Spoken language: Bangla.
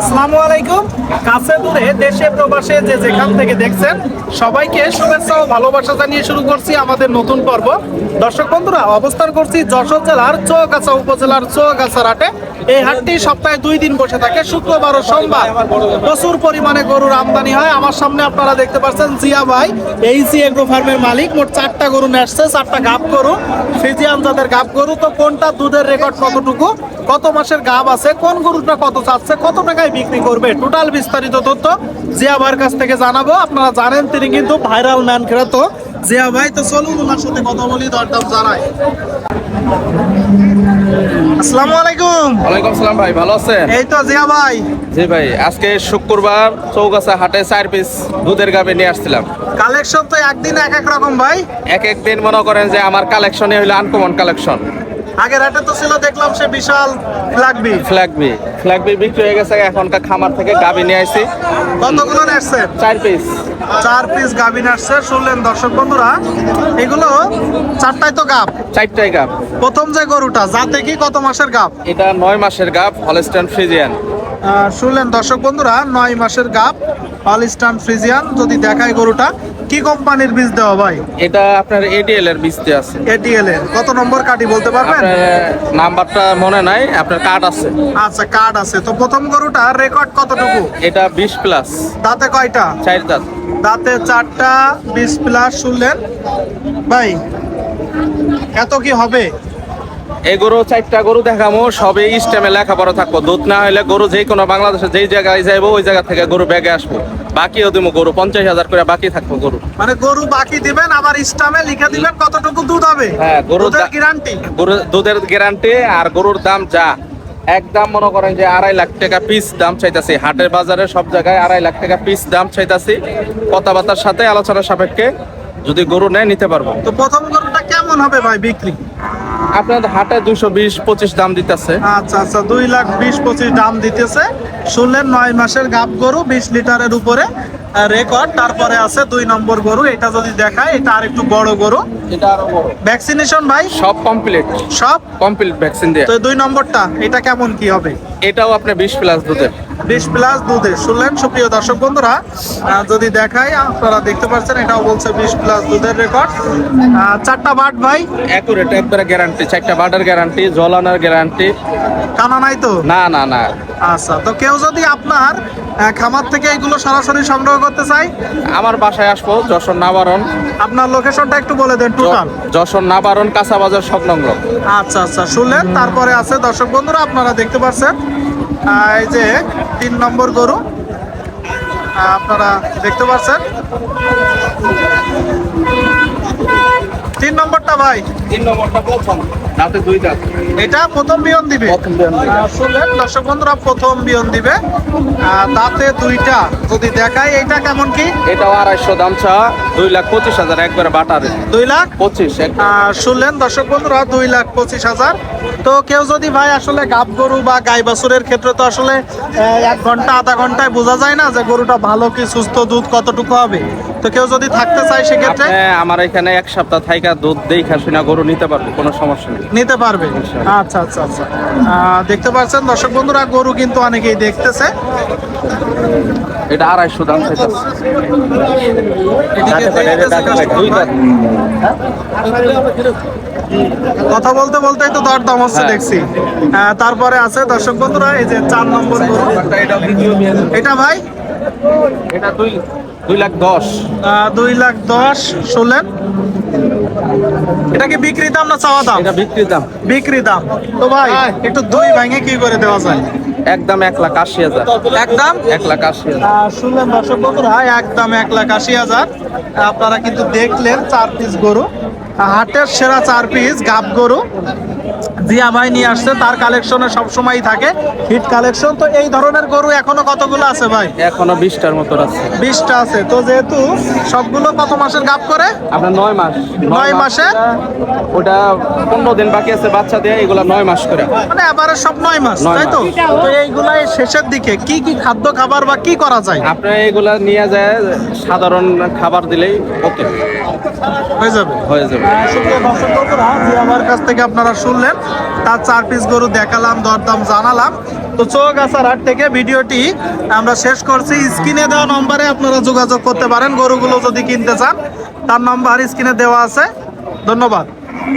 আসসালামু আলাইকুম। কাছে দূরে দেশে প্রবাসে যে যেখান থেকে দেখছেন, সবাইকে শুভেচ্ছা ও ভালোবাসা জানিয়ে শুরু করছি আমাদের নতুন পর্ব। দর্শক বন্ধুরা, অবস্থান করছি যশোর জেলার চৌগাছা উপজেলার চৌগাছার হাটে এই হাটটি সপ্তাহে দুই দিন বসে থাকে, শুক্রবার ও সোমবার। প্রচুর পরিমাণে গরুর আমদানি হয়। আমার সামনে আপনারা দেখতে পাচ্ছেন জিয়া ভাই এইসি এগ্রো ফার্মের মালিক, মোট চারটা গরু নিয়ে আসছে, চারটা গাপ গরু, ফিজিয়ান জাতের গাপ গরু। তো কোনটা দুধের রেকর্ড কতটুকু? কত মাসের গাব আছে কোন গরুটা কত চাচ্ছে কত টাকায় বিক্রি করবে? টোটাল বিস্তারিত তথ্য জিয়া ভাইয়ের কাছ থেকে জানাব। আপনারা জানেন তিনি কিন্তু ভাইরাল ম্যান খেরাতো জিয়া ভাই তো চলুন ওনার সাথে কথা বলি দরদাম জানাই। আসসালামু আলাইকুম। ওয়ালাইকুম সালাম ভাই ভালো আছেন? এই তো জিয়া ভাই। জি ভাই আজকে শুক্রবার চৌগাছা হাটে চার পিস দুধের গাবে নিয়ে আসছিলাম। কালেকশন তো একদিন এক এক রকম ভাই। এক এক দিন মনে করেন যে আমার কালেকশনে হইল আনকমন কালেকশন আগের হাটে তো ছিল দেখলাম সে বিশাল ফ্ল্যাগবি ফ্ল্যাগবি ফ্ল্যাগবি বিক্রি হয়ে গেছে এখনকার খামার থেকে গাবি নিয়ে আইছি। কতগুলো আসছে চার পিস চার পিস গাভিন আসছে শুনলেন দর্শক বন্ধুরা। এগুলো চারটায় তো গাব। চারটায় গাব। প্রথম যে গরুটা যাতে কি কত মাসের গাব? এটা নয় মাসের গাব হলস্টেন ফ্রিজিয়ান শুনলেন দর্শক বন্ধুরা নয় মাসের গাব পালিস্টান ফ্রিজিয়ান যদি দেখায় গরুটা কি কোম্পানির বীজ দেওয়া ভাই? এটা আপনার এডিএল এর বীজতে আছে। এটিএল এর। কত নম্বর কাটি বলতে পারবেন? নাম্বারটা মনে নাই আপনার কার্ড আছে। আচ্ছা কার্ড আছে। তো প্রথম গরুটা রেকর্ড কতটুকু? এটা বিশ প্লাস দাঁতে কয়টা? চার দাঁত। দাঁতে চারটা বিশ প্লাস শুনলেন। ভাই এত কি হবে? এই গরু চারটা গরু দেখামো সবই স্টেমে লেখাপড়া থাকব। দুধ না হলে গরু যে কোনো বাংলাদেশে যেই জায়গায় যাইবো ওই জায়গা থেকে গরু ব্যাগে আসব। বাকিও দিব গরু পঞ্চাশ হাজার করে বাকি থাকব গরু। মানে গরু বাকি দিবেন আবার ইস্টামে লিখে দিবেন কতটুকু দুধ হবে। হ্যাঁ, গরুর গ্যারান্টি গরু দুধের গ্যারান্টি আর গরুর দাম যা। একদম মনে করেন যে আড়াই লাখ টাকা পিস দাম চাইতাছি। হাটের বাজারে সব জায়গায় আড়াই লাখ টাকা পিস দাম চাইতাছি। কথাবার্তার সাথে আলোচনা সাপেক্ষে যদি গরু নেয় নিতে পারব। তো প্রথম গরুটা কেমন হবে ভাই বিক্রি? আপনাদের হাটে দুশো বিশ পঁচিশ দাম দিতেছে। আচ্ছা আচ্ছা দুই লাখ বিশ পঁচিশ দাম দিতেছে। শুনলেন নয় মাসের গাব গরু বিশ লিটারের উপরে রেকর্ড তারপরে আছে দুই নম্বর গরু এটা যদি দেখায় এটা আর একটু বড় গরু। এটা আরও বড়। ভ্যাকসিনেশন ভাই? সব কমপ্লিট সব? কমপ্লিট ভ্যাকসিন দিয়ে। তো দুই নম্বরটা এটা কেমন কি হবে? এটাও আপনি বিশ প্লাস দুধের। বিশ প্লাস দুধে শুনলেন? সুপ্রিয় দর্শক বন্ধুরা যদি দেখাই আপনারা দেখতে পাচ্ছেন এটাও বলছে বিশ প্লাস দুধের রেকর্ড চারটা বাট ভাই। অ্যাকুরেট একবারে গ্যারান্টি চারটা বাটার গ্যারান্টি জল আনার গ্যারান্টি কানা নাই তো? না না না। আচ্ছা তো কেউ যদি আপনার খামার থেকে এগুলো সরাসরি সংগ্রহ করতে চাই আমার বাসায় আসব যশোর নাবারণ। আপনার লোকেশনটা একটু বলে দেন টোটাল যশোর নাবারণ কাঁচা বাজার সংলগ্ন আচ্ছা আচ্ছা শুনলেন? তারপরে আছে দর্শক বন্ধুরা আপনারা দেখতে পাচ্ছেন এই যে তিন নম্বর গরু আপনারা দেখতে পাচ্ছেন। তিন নম্বরটা ভাই? তিন নম্বরটা রাতে দুই দাঁত। এটা প্রথম বিয়ন দিবে। শুনলেন দর্শক বন্ধুরা প্রথম বিয়ন দিবে। দাঁতে দুইটা যদি দেখায় এটা কেমন কি? এটাও আড়াইশো দাম চা দুই লাখ পঁচিশ হাজার একবারে বাটারে। দুই লাখ? পঁচিশ শুনলেন দর্শক বন্ধুরা দুই লাখ পঁচিশ হাজার। তো কেউ যদি ভাই আসলে গাব গরু বা গাই বাছুরের ক্ষেত্রে তো আসলে এক ঘণ্টা আধা ঘন্টায় বোঝা যায় না যে গরুটা ভালো কি সুস্থ দুধ কতটুকু হবে। তো কেউ যদি থাকতে চায় সেক্ষেত্রে? আমার এখানে এক সপ্তাহ থাইকা দুধ দেখা শুনা গরু নিতে পারবে কোনো সমস্যা নেই। নিতে পারবে। আচ্ছা আচ্ছা আচ্ছা। দেখতে পাচ্ছেন দর্শক বন্ধুরা গরু কিন্তু অনেকেই দেখতেছে। এটা আড়াইশো দাম কথা বলতে বলতেই তো দরদাম হচ্ছে হ্যাঁ। দেখছি। তারপরে আছে দর্শক বন্ধুরা এই যে চার নম্বর গরু। এটা ভাই? এটা দুই দুই লাখ দশ। দুই লাখ দশ শুনলেন? এটা কি বিক্রি দাম না চাওয়া দাম? এটা বিক্রির দাম। বিক্রি দাম। তো ভাই একটু দুই ভাঙে কি করে দেওয়া যায়? একদম এক লাখ আশি হাজার। একদম? এক লাখ আশি হাজার। আহ, শুনলেন দর্শক বন্ধুরা একদম এক লাখ আশি হাজার। আপনারা কিন্তু দেখলেন চার পিস গরু। হাটের সেরা চার পিস গাব গরু। জিয়া ভাই নিয়ে আসছে তার কালেকশনে সবসময়ই থাকে হিট কালেকশন তো এই ধরনের গরু এখনও কতগুলো আছে ভাই? এখনও বিশটার মতো আছে। বিশটা আছে। তো যেহেতু সবগুলো কত মাসের গাব করে? আপনার নয় মাস। নয় মাসে? ওটা- পনেরো দিন বাকি আছে বাচ্চা দিয়ে এগুলা নয় মাস করে। মানে এবারে সব নয় মাস তাই তো? তো এইগুলাই শেষের দিকে কি কি খাদ্য খাবার বা কি করা যায়? আপনি এগুলা নিয়ে যায় সাধারণ খাবার দিলেই ওকে হয়ে যাবে? হয়ে যাবে। যে আমার কাছ থেকে আপনারা শুনলেন তার চার পিস গরু দেখালাম দরদাম জানালাম। তো চৌগাছার হাট থেকে ভিডিওটি আমরা শেষ করছি। স্ক্রিনে দেওয়া নম্বরে আপনারা যোগাযোগ করতে পারেন গরুগুলো যদি কিনতে চান তার নাম্বার স্ক্রিনে দেওয়া আছে। ধন্যবাদ।